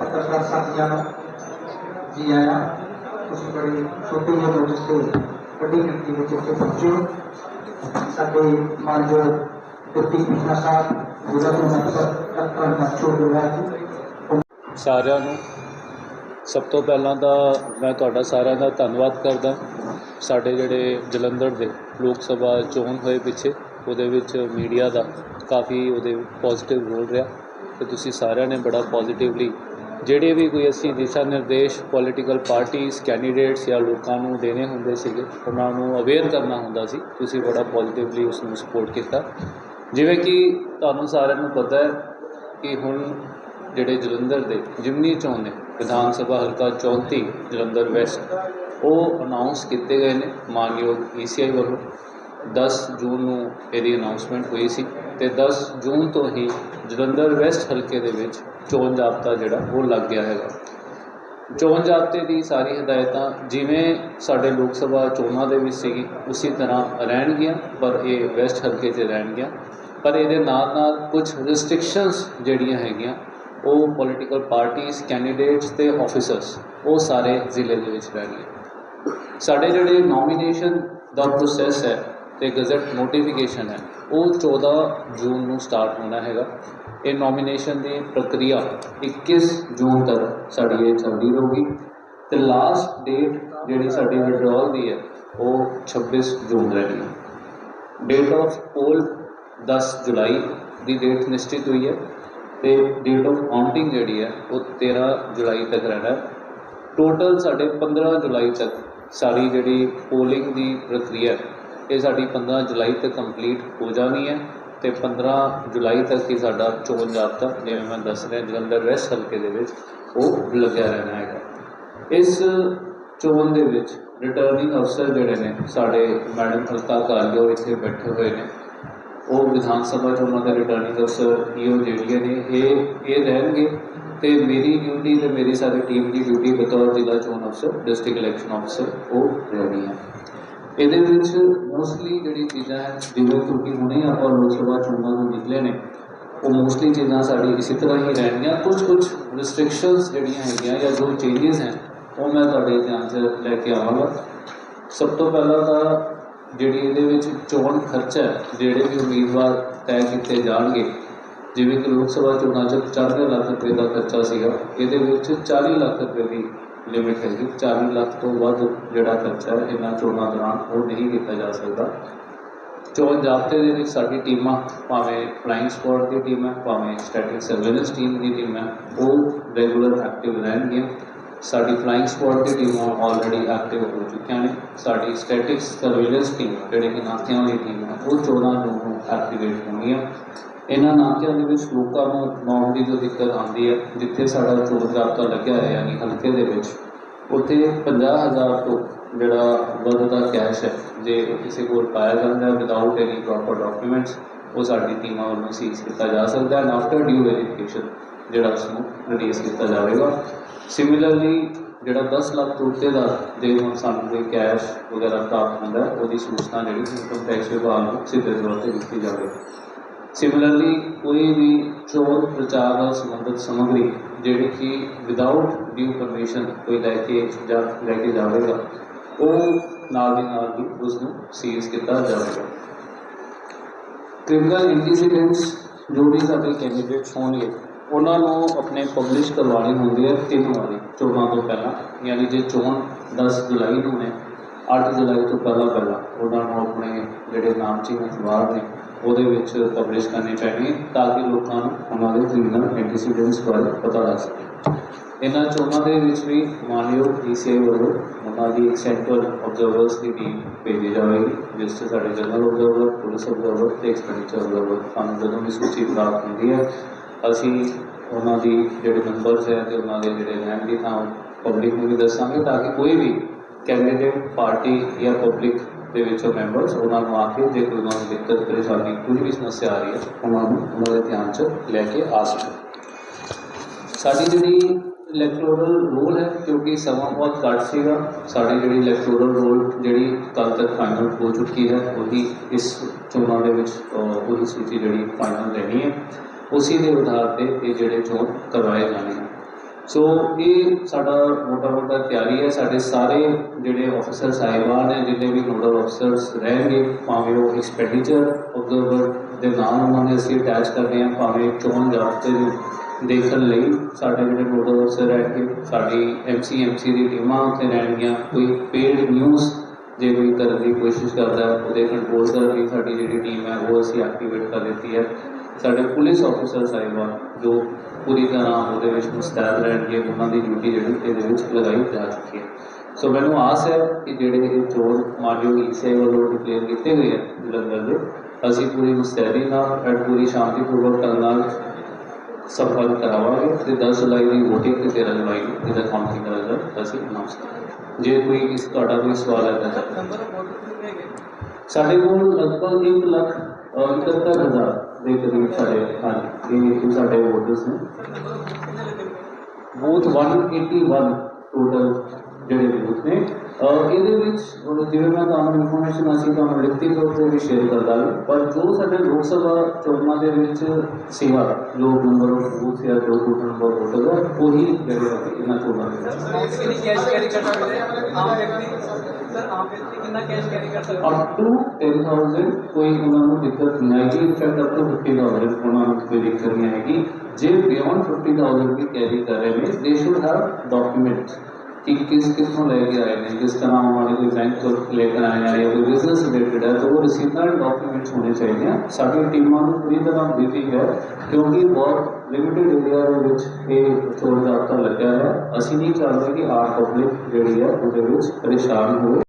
ਪੱਤਰਕਾਰ ਸਾਥੀਆਂ ਨੂੰ ਜੀ ਆਇਆਂ ਤੁਸੀਂ ਬੜੀ ਛੋਟੀ ਜਿਹੀ ਨੋਟਿਸ ਤੇ ਵੱਡੀ ਗਿਣਤੀ ਵਿੱਚ ਇੱਥੇ ਪਹੁੰਚੇ ਸਾਡੇ ਮਾਨਯੋਗ ਡਿਪਟੀ ਕਮਿਸ਼ਨਰ ਸਾਹਿਬ ਜ਼ਿਲ੍ਹਾ ਤੋਂ ਅਫਸਰ ਡਾਕਟਰ ਮੱਛੂ ਗੁਰਵਾ ਜੀ ਸਾਰਿਆਂ ਨੂੰ ਸਭ ਤੋਂ ਪਹਿਲਾਂ ਤਾਂ ਮੈਂ ਤੁਹਾਡਾ ਸਾਰਿਆਂ ਦਾ ਧੰਨਵਾਦ ਕਰਦਾ ਸਾਡੇ ਜਿਹੜੇ ਜਲੰਧਰ ਦੇ ਲੋਕ ਸਭਾ ਚੋਣ ਹੋਏ ਪਿੱਛੇ ਉਹਦੇ ਵਿੱਚ ਮੀਡੀਆ ਦਾ ਕਾਫੀ ਉਹਦੇ ਪੋਜ਼ਿਟਿਵ ਰੋਲ ਰਿਹਾ ਤੇ ਤੁਸੀਂ ਸਾਰਿਆਂ ਨੇ ਬੜਾ ਪੋਜ਼ਿਟਿਵਲੀ ਜਿਹੜੇ ਵੀ ਕੋਈ ਅਸੀਂ ਦਿਸ਼ਾ ਨਿਰਦੇਸ਼ ਪੋਲੀਟੀਕਲ ਪਾਰਟੀਆਂ ਕੈਂਡੀਡੇਟਸ ਜਾਂ ਲੋਕਾਂ ਨੂੰ ਦੇਣੇ ਹੁੰਦੇ ਸੀਗੇ, ਉਹਨਾਂ ਨੂੰ ਅਵੇਅਰ ਕਰਨਾ ਹੁੰਦਾ ਸੀ, ਤੁਸੀਂ ਬੜਾ ਪੋਜ਼ਿਟਿਵਲੀ ਉਸ ਨੂੰ ਸਪੋਰਟ ਕੀਤਾ। ਜਿਵੇਂ ਕਿ ਤੁਹਾਨੂੰ ਸਾਰਿਆਂ ਨੂੰ ਪਤਾ ਹੈ ਕਿ ਹੁਣ ਜਿਹੜੇ ਜਲੰਧਰ ਦੇ ਜਿਮਨੀ ਚੋਣ ਨੇ, ਵਿਧਾਨ ਸਭਾ ਹਲਕਾ 34 ਜਲੰਧਰ ਵੈਸਟ, ਉਹ ਅਨਾਉਂਸ ਕੀਤੇ ਗਏ ਨੇ, ਮਾਨਯੋਗ ਈਸੀਆਈ ਵੱਲੋਂ। 10 ਜੂਨ ਨੂੰ ਇਹਦੀ ਅਨਾਉਂਸਮੈਂਟ ਹੋਈ ਸੀ ਤੇ 10 ਜੂਨ ਤੋਂ ਹੀ ਜਲੰਧਰ ਵੈਸਟ ਹਲਕੇ ਦੇ ਵਿੱਚ ਚੋਣ ਜਾਬਤਾ ਜਿਹੜਾ ਉਹ ਲੱਗ ਗਿਆ ਹੈਗਾ। ਚੋਣ ਜਾਬਤੇ ਦੀ ਸਾਰੀ ਹਦਾਇਤਾਂ ਜਿਵੇਂ ਸਾਡੇ ਲੋਕ ਸਭਾ ਚੋਣਾਂ ਦੇ ਵਿੱਚ ਸੀਗੀ, ਉਸੇ ਤਰ੍ਹਾਂ ਰਹਿਣਗੀਆਂ ਪਰ ਇਹ ਵੈਸਟ ਹਲਕੇ 'ਚ ਰਹਿਣਗੀਆਂ ਪਰ ਇਹਦੇ ਨਾਲ ਨਾਲ ਕੁਝ ਰਿਸਟ੍ਰਿਕਸ਼ਨਸ ਜਿਹੜੀਆਂ ਹੈਗੀਆਂ, ਉਹ ਪੋਲੀਟੀਕਲ ਪਾਰਟੀਆਂ ਕੈਂਡੀਡੇਟਸ ਤੇ ਆਫੀਸਰਸ ਉਹ ਸਾਰੇ ਜ਼ਿਲ੍ਹੇ ਦੇ ਵਿੱਚ ਰਹਿਣਗੇ ਸਾਡੇ ਜਿਹੜੇ ਨੋਮੀਨੇਸ਼ਨ ਦਾ ਪ੍ਰੋਸੈਸ ਹੈ ਤੇ ਗਜ਼ਟ ਨੋਟੀਫਿਕੇਸ਼ਨ ਹੈ। ਉਹ 14 ਜੂਨ ਨੂੰ ਸਟਾਰਟ ਹੋਣਾ ਹੈਗਾ। ਇਹ ਨੋਮੀਨੇਸ਼ਨ ਦੀ ਪ੍ਰਕਿਰਿਆ 21 ਜੂਨ ਤੱਕ ਸਾਡੀ ਇਹ ਚੱਲਦੀ ਰਹੂਗੀ। ਤੇ ਲਾਸਟ ਡੇਟ ਜਿਹੜੀ ਸਾਡੀ ਵਿਡਰਾਅਲ ਦੀ ਹੈ, ਉਹ 26 ਜੂਨ ਰਹਿਣੀ ਹੈ ਡੇਟ ਆਫ ਪੋਲ 10 ਜੁਲਾਈ ਦੀ ਡੇਟ ਨਿਸ਼ਚਿਤ ਹੋਈ ਹੈ। ਤੇ ਡੇਟ ਆਫ ਕਾਊਂਟਿੰਗ ਜਿਹੜੀ ਹੈ, ਉਹ 13 ਜੁਲਾਈ ਤੱਕ ਰਹਿਣਾ ਟੋਟਲ ਸਾਡੇ 15 ਜੁਲਾਈ ਤੱਕ ਸਾਰੀ ਜਿਹੜੀ ਪੋਲਿੰਗ ਦੀ ਪ੍ਰਕਿਰਿਆ ਇਹ ਸਾਡੀ 15 ਜੁਲਾਈ ਤੱਕ ਕੰਪਲੀਟ ਹੋ ਜਾਣੀ ਹੈ ਤੇ 15 ਜੁਲਾਈ ਤੱਕ ਹੀ ਸਾਡਾ ਚੋਣ ਜਾਬਤਾ, ਜਿਵੇਂ ਮੈਂ ਦੱਸ ਰਿਹਾ, ਜਲੰਧਰ ਵੈਸਟ ਹਲਕੇ ਦੇ ਵਿੱਚ ਉਹ ਲੱਗਿਆ ਰਹਿਣਾ ਹੈਗਾ। ਇਸ ਚੋਣ ਦੇ ਵਿੱਚ ਰਿਟਰਨਿੰਗ ਅਫਸਰ ਜਿਹੜੇ ਨੇ, ਸਾਡੇ ਮੈਡਮ ਹਲਕਾ ਕਾਲੀਓ ਇੱਥੇ ਬੈਠੇ ਹੋਏ ਨੇ। ਉਹ ਵਿਧਾਨ ਸਭਾ ਚੋਣਾਂ ਦੇ ਰਿਟਰਨਿੰਗ ਅਫਸਰ ਈਓ ਜਿਹੜੀਆਂ ਨੇ, ਇਹ ਇਹ ਰਹਿਣਗੇ ਤੇ ਮੇਰੀ ਡਿਊਟੀ ਤੇ ਮੇਰੀ ਸਾਰੀ ਟੀਮ ਦੀ ਡਿਊਟੀ ਬਤੌਰ ਜ਼ਿਲ੍ਹਾ ਚੋਣ ਅਫਸਰ ਡਿਸਟ੍ਰਿਕਟ ਇਲੈਕਸ਼ਨ ਅਫਸਰ ਉਹ ਰਹਿਣੀ ਹੈ ਇਹਦੇ ਵਿੱਚ ਮੋਸਟਲੀ ਜਿਹੜੀ ਚੀਜ਼ਾਂ ਹੈ, ਜਿਵੇਂ ਕਿਉਂਕਿ ਹੁਣੇ ਆਪਾਂ ਲੋਕ ਸਭਾ ਚੋਣਾਂ ਨੂੰ ਨਿਕਲੇ ਨੇ, ਉਹ ਮੋਸਟਲੀ ਚੀਜ਼ਾਂ ਸਾਡੀ ਇਸੇ ਤਰ੍ਹਾਂ ਹੀ ਰਹਿਣਗੀਆਂ। ਕੁਝ ਕੁਝ ਰਿਸਟ੍ਰਿਕਸ਼ਨਸ ਜਿਹੜੀਆਂ ਹੈਗੀਆਂ ਜਾਂ ਜੋ ਚੇਂਜਸ ਹੈ, ਉਹ ਮੈਂ ਤੁਹਾਡੇ ਧਿਆਨ 'ਚ ਲੈ ਕੇ ਆਵਾਂਗਾ। ਸਭ ਤੋਂ ਪਹਿਲਾਂ ਤਾਂ ਜਿਹੜੀ ਇਹਦੇ ਵਿੱਚ ਚੋਣ ਖਰਚਾ ਜਿਹੜੇ ਵੀ ਉਮੀਦਵਾਰ ਤੈਅ ਕੀਤੇ ਜਾਣਗੇ, ਜਿਵੇਂ ਕਿ ਲੋਕ ਸਭਾ ਚੋਣਾਂ 'ਚ 95 ਲੱਖ ਰੁਪਏ ਦਾ ਖਰਚਾ ਸੀਗਾ, ਇਹਦੇ ਵਿੱਚ 40 ਲੱਖ ਰੁਪਏ ਦੀ ਲਿਮਿਟ ਹੈਗੀ 40 ਲੱਖ ਤੋਂ ਵੱਧ ਜਿਹੜਾ ਖਰਚਾ ਹੈ ਇਹਨਾਂ ਚੋਣਾਂ ਦੌਰਾਨ ਉਹ ਨਹੀਂ ਕੀਤਾ ਜਾ ਸਕਦਾ ਚੋਣ ਜ਼ਾਬਤੇ ਦੇ ਵਿੱਚ ਸਾਡੀ ਟੀਮਾਂ ਭਾਵੇਂ ਫਲਾਈਂਗ ਸਕੁਆਡ ਦੀ ਟੀਮ ਹੈ ਭਾਵੇਂ ਸਟੈਟਿਕ ਸਰਵੇਲੈਂਸ ਟੀਮ ਦੀ ਟੀਮ ਹੈ ਉਹ ਰੈਗੂਲਰ ਐਕਟਿਵ ਰਹਿਣਗੀਆਂ ਸਾਡੀ ਫਲਾਈਂਗ ਸਕੁਆਡ ਦੀ ਟੀਮਾਂ ਆਲਰੇਡੀ ਐਕਟਿਵ ਹੋ ਚੁੱਕੀਆਂ ਨੇ ਸਾਡੀ ਸਟੈਟਿਕ ਸਰਵੇਲੈਂਸ ਟੀਮ ਜਿਹੜੀ ਕਿ ਨਾਕਿਆਂ ਵਾਲੀ ਟੀਮ ਹੈ ਉਹ 14 ਜੂਨ ਨੂੰ ਐਕਟੀਵੇਟ ਹੋਣਗੀਆਂ ਇਹਨਾਂ ਨਾਕਿਆਂ ਦੇ ਵਿੱਚ ਲੋਕਾਂ ਨੂੰ ਨੌਕਰੀ ਦੀ ਜੋ ਦਿੱਕਤ ਆਉਂਦੀ ਹੈ, ਜਿੱਥੇ ਸਾਡਾ ਚੋਣ ਜ਼ਾਬਤਾ ਲੱਗਿਆ ਹੈ, ਯਾਨੀ ਹਲਕੇ ਦੇ ਵਿੱਚ, ਉੱਥੇ 50000 ਤੋਂ ਜਿਹੜਾ ਵੱਧਦਾ ਕੈਸ਼ ਹੈ, ਜੇ ਕਿਸੇ ਕੋਲ ਪਾਇਆ ਜਾਂਦਾ ਹੈ ਵਿਦਆਊਟ ਐਨੀ ਪ੍ਰੋਪਰ ਡਾਕੂਮੈਂਟਸ ਉਹ ਸਾਡੀ ਟੀਮਾਂ ਵੱਲੋਂ ਸੀਜ਼ ਕੀਤਾ ਜਾ ਸਕਦਾ ਹੈ ਆਫਟਰ ਡਿਊ ਵੈਰੀਫਿਕੇਸ਼ਨ ਜਿਹੜਾ ਉਸ ਨੂੰ ਰਿਲੀਜ਼ ਕੀਤਾ ਜਾਵੇਗਾ। ਸਿਮਿਲਰਲੀ ਜਿਹੜਾ 10 ਲੱਖ ਤੋਂ ਉੱਤੇ ਦਾ ਜੇ ਹੁਣ ਸਾਨੂੰ ਕੋਈ ਕੈਸ਼ ਵਗੈਰਾ ਪ੍ਰਾਪਤ ਹੁੰਦਾ ਉਹਦੀ ਸੂਚਨਾ ਜਿਹੜੀ ਇਨਕਮ ਟੈਕਸ ਵਿਭਾਗ ਨੂੰ ਸਿੱਧੇ ਤੌਰ ਤੇ ਦਿੱਤੀ ਜਾਵੇਗੀ। ਸਿਮਿਲਰਲੀ ਕੋਈ ਵੀ ਚੋਣ ਪ੍ਰਚਾਰ ਨਾਲ ਸੰਬੰਧਿਤ ਸਮੱਗਰੀ ਜਿਹੜੀ ਕਿ ਵਿਦਆਊਟ ਡਿਊ ਪਰਮਿਸ਼ਨ ਕੋਈ ਲੈ ਕੇ ਜਾਂ ਲੈ ਕੇ ਜਾਵੇਗਾ, ਉਹ ਨਾਲ ਦੀ ਨਾਲ ਹੀ ਉਸ ਨੂੰ ਸੀਜ਼ ਕੀਤਾ ਜਾਵੇਗਾ। ਕ੍ਰਿਮੀਨਲ ਇੰਟੈਲੀਜੈਂਸ ਜੋ ਵੀ ਸਾਡੇ ਕੈਂਡੀਡੇਟਸ ਹੋਣਗੇ, ਉਹਨਾਂ ਨੂੰ ਆਪਣੇ ਪਬਲਿਸ਼ ਕਰਵਾਉਣੀ ਹੁੰਦੀ ਹੈ ਤਿੰਨ ਵਾਰੀ ਚੋਣਾਂ ਤੋਂ ਪਹਿਲਾਂ, ਯਾਨੀ ਜੇ ਚੋਣ 10 ਜੁਲਾਈ ਨੂੰ ਨੇ 8 ਜੁਲਾਈ ਤੋਂ ਪਹਿਲਾਂ ਪਹਿਲਾਂ, ਉਹਨਾਂ ਨੂੰ ਆਪਣੇ ਜਿਹੜੇ ਨਾਮਚੀਨ ਅਖਬਾਰ ਨੇ ਉਹਦੇ ਵਿੱਚ ਪਬਲਿਸ਼ ਕਰਨੀ ਚਾਹੀਦੀ ਤਾਂ ਕਿ ਲੋਕਾਂ ਨੂੰ ਉਹਨਾਂ ਦੇ ਕ੍ਰਿਮੀਨਲ ਐਂਟੀਸੀਡੈਂਟਸ ਬਾਰੇ ਪਤਾ ਲੱਗ ਸਕੇ। ਇਹਨਾਂ ਚੋਣਾਂ ਦੇ ਵਿੱਚ ਵੀ ਮਾਨਯੋਗ ਈਸੀਆਈ ਵੱਲੋਂ ਉਹਨਾਂ ਦੀ ਇੱਕ ਸੈਂਟਰਲ ਆਬਜ਼ਰਵਰਸ ਦੀ ਟੀਮ ਭੇਜੀ ਜਾਵੇਗੀ, ਜਿਸ 'ਚ ਸਾਡੇ ਜਨਰਲ ਆਬਜ਼ਰਵਰ ਪੁਲਿਸ ਆਬਜ਼ਰਵਰ ਤੇ ਐਕਸਪੈਂਡੀਚਰ ਆਬਜ਼ਰਵਰ ਸਾਨੂੰ ਜਦੋਂ ਵੀ ਸੂਚੀ ਪ੍ਰਾਪਤ ਹੁੰਦੀ ਹੈ, ਅਸੀਂ ਉਹਨਾਂ ਦੀ ਜਿਹੜੇ ਨੰਬਰਸ ਹੈ ਤੇ ਉਹਨਾਂ ਦੇ ਜਿਹੜੇ ਰਹਿਣ ਦੀ ਥਾਂ ਪਬਲਿਕ ਨੂੰ ਵੀ ਦੱਸਾਂਗੇ ਤਾਂ ਕਿ ਕੋਈ ਵੀ ਕੈਂਡੀਡੇਟ ਪਾਰਟੀ ਜਾਂ ਪਬਲਿਕ ਦੇ ਵਿੱਚ ਮੈਂਬਰਸ ਉਹਨਾਂ ਨੂੰ ਆ ਕੇ ਜੇ ਕੋਈ ਉਹਨਾਂ ਨੂੰ ਦਿੱਕਤ ਪਰੇਸ਼ਾਨੀ ਕੋਈ ਵੀ ਸਮੱਸਿਆ ਆ ਰਹੀ ਹੈ ਉਹਨਾਂ ਨੂੰ ਉਹਨਾਂ ਦੇ ਧਿਆਨ 'ਚ ਲੈ ਕੇ ਆ ਸਕਣ। ਸਾਡੀ ਜਿਹੜੀ ਇਲੈਕਟੋਰਲ ਰੋਲ ਹੈ ਕਿਉਂਕਿ ਸਮਾਂ ਬਹੁਤ ਘੱਟ ਸੀਗਾ ਸਾਡੀ ਜਿਹੜੀ ਇਲੈਕਟੋਰਲ ਰੋਲ ਜਿਹੜੀ ਕੱਲ ਤੱਕ ਫਾਈਨਲ ਹੋ ਚੁੱਕੀ ਹੈ ਉਹਦੀ ਇਸ ਚੋਣਾਂ ਦੇ ਵਿੱਚ ਅਹ, ਉਹਦੀ ਸੂਚੀ ਜਿਹੜੀ ਫਾਈਨਲ ਰਹਿਣੀ ਹੈ ਉਸੇ ਦੇ ਆਧਾਰ ਤੇ ਇਹ ਜਿਹੜੇ ਚੋਣ ਕਰਵਾਏ ਜਾਣੇ ਹਨ ਸੋ ਇਹ ਸਾਡਾ ਮੋਟਾ ਮੋਟਾ ਤਿਆਰੀ ਹੈ। ਸਾਡੇ ਸਾਰੇ ਜਿਹੜੇ ਆਫੀਸਰ ਸਾਹਿਬਾਨ ਹੈ ਜਿੰਨੇ ਵੀ ਨੋਡਲ ਅਫਸਰਸ ਰਹਿਣਗੇ, ਭਾਵੇਂ ਉਹ ਐਕਸਪੈਂਡੀਚਰ ਆਬਜ਼ਰਵਰ ਦੇ ਨਾਲ ਉਹਨਾਂ ਦੇ ਅਸੀਂ ਅਟੈਚ ਕਰਦੇ ਹਾਂ, ਭਾਵੇਂ ਚੋਣ ਜਾਬਤੇ ਨੂੰ ਦੇਖਣ ਲਈ ਸਾਡੇ ਜਿਹੜੇ ਨੋਡਲ ਅਫਸਰ ਰਹਿਣਗੇ, ਸਾਡੀ ਐਮਸੀ ਐਮਸੀ ਦੀ ਟੀਮਾਂ ਉੱਥੇ ਰਹਿਣਗੀਆਂ। ਕੋਈ ਪੇਡ ਨਿਊਜ਼ ਜੇ ਕੋਈ ਕਰਨ ਦੀ ਕੋਸ਼ਿਸ਼ ਕਰਦਾ, ਉਹਦੇ ਕੰਟਰੋਲ ਕਰਨ ਲਈ ਸਾਡੀ ਜਿਹੜੀ ਟੀਮ ਹੈ, ਉਹ ਅਸੀਂ ਐਕਟੀਵੇਟ ਕਰ ਦਿੱਤੀ ਹੈ। ਸਾਡੇ ਪੁਲਿਸ ਆਫੀਸਰ ਸਾਹਿਬਾਨ ਜੋ ਪੂਰੀ ਤਰ੍ਹਾਂ ਉਹਦੇ ਵਿੱਚ ਮੁਸਤੈਦ ਰਹਿਣਗੇ ਉਹਨਾਂ ਦੀ ਡਿਊਟੀ ਜਿਹੜੀ ਇਹਦੇ ਵਿੱਚ ਲਗਾਈ ਜਾ ਚੁੱਕੀ ਹੈ। ਸੋ ਮੈਨੂੰ ਆਸ ਹੈ ਕਿ ਜਿਹੜੇ ਇਹ ਚੋਣ ਮਾਨਯੋਗ ਈਸੇ ਵੱਲੋਂ ਡਿਕਲੇਅਰ ਕੀਤੇ ਹੋਏ ਹੈ ਜਲੰਧਰ ਦੇ ਅਸੀਂ ਪੂਰੀ ਮੁਸਤੈਦੀ ਨਾਲ ਅਤੇ ਪੂਰੀ ਸ਼ਾਂਤੀਪੂਰਵਕ ਢੰਗ ਨਾਲ ਸਫਲ ਕਰਾਵਾਂਗੇ ਤੇ 10 ਜੁਲਾਈ ਦੀ ਵੋਟਿੰਗ ਤੇ 13 ਜੁਲਾਈ ਨੂੰ ਇਹਦਾ ਕਾਊਂਟਿੰਗ ਦਾ ਰਿਜ਼ਲਟ ਅਸੀਂ ਅਨਾਉਂਸ ਕਰਾਂਗੇ। ਜੇ ਕੋਈ ਇਸ ਤੁਹਾਡਾ ਕੋਈ ਸਵਾਲ ਹੈ ਤਾਂ ਸਾਡੇ ਕੋਲ ਲਗਭਗ 1 ਲੱਖ ਅਹ, 71000 ਦੇ ਕਰੀਬ ਸਾਡੇ ਹਨ ਇਹ ਸਾਡੇ ਵੋਟਰਸ ਨੇ। ਬੂਥ 181 ਟੋਟਲ ਜਿਹੜੇ ਬੂਥ ਨੇ। ਇਹਦੇ ਵਿੱਚ ਜਿਵੇਂ ਮੈਂ ਤੁਹਾਨੂੰ ਇਨਫੋਰਮੇਸ਼ਨ ਅਸੀਂ ਤੁਹਾਨੂੰ ਲਿਖਤੀ ਤੌਰ ਤੇ ਵੀ ਸ਼ੇਅਰ ਕਰ ਦਾਂਗੇ ਪਰ ਜੋ ਸਾਡੇ ਲੋਕ ਸਭਾ ਚੋਣਾਂ ਦੇ ਵਿੱਚ ਸੀਗਾ ਜੋ ਨੰਬਰ ਆਫ ਬੂਥ ਜਾਂ ਜੋ ਟੋਟਲ ਨੰਬਰ ਵੋਟਰ ਹੈ ਉਹੀ ਜਿਹੜੇ ਇਹਨਾਂ ਚੋਣਾਂ ਦੇ ਵਿੱਚ। ਕੈਸ਼ ਕੈਰੀ ਕਰ ਸਕਦੇ ਆਮ ਵਿਅਕਤੀ? ਸਰ ਆਮ ਵਿਅਕਤੀ ਕਿੰਨਾ ਕੈਸ਼ ਕੈਰੀ ਕਰ ਸਕਦਾ ਅਪ ਟੂ 10000 ਕੋਈ ਉਹਨਾਂ ਨੂੰ ਦਿੱਕਤ ਨਹੀਂ ਆਏਗੀ ਇਨਫੈਕਟ ਅਪ ਟੂ 50000 ਉਹਨਾਂ ਨੂੰ ਕੋਈ ਦਿੱਕਤ ਨਹੀਂ ਆਏਗੀ। ਜੇ ਬਿਯੋਂਡ 50000 ਵੀ ਕੈਰੀ ਕਰ ਰਹੇ ਨੇ ਦੇ ਸ਼ੁੱਡ ਹੈਵ ਡਾਕੂਮੈਂਟਸ ਕਿ ਕਿਸ ਕਿਸੋਂ ਲੈ ਕੇ ਆਏ ਨੇ, ਜਿਸ ਤਰ੍ਹਾਂ ਉਹਨਾਂ ਨੇ ਕੋਈ ਬੈਂਕ ਤੋਂ ਲੈ ਕੇ ਆਏ ਆ ਜਾਂ ਕੋਈ ਬਿਜ਼ਨਸ ਰਿਲੇਟਡ ਹੈ ਤਾਂ ਉਹ ਰਸੀਦਾਂ ਡਾਕੂਮੈਂਟਸ ਹੋਣੇ ਚਾਹੀਦੇ ਆ। ਸਾਡੀ ਟੀਮਾਂ ਨੂੰ ਪੂਰੀ ਤਰ੍ਹਾਂ ਦਿੱਤੀ ਹੈ, ਕਿਉਂਕਿ ਬਹੁਤ ਲਿਮਿਟਿਡ ਏਰੀਆ ਦੇ ਵਿੱਚ ਇਹ ਚੋਣ ਜਾਬਤਾ ਲੱਗਿਆ ਹੈ ਅਸੀਂ ਨਹੀਂ ਚਾਹੁੰਦੇ ਕਿ ਆਮ ਪਬਲਿਕ ਜਿਹੜੀ ਹੈ ਉਹਦੇ ਵਿੱਚ ਪਰੇਸ਼ਾਨ ਹੋਵੇ।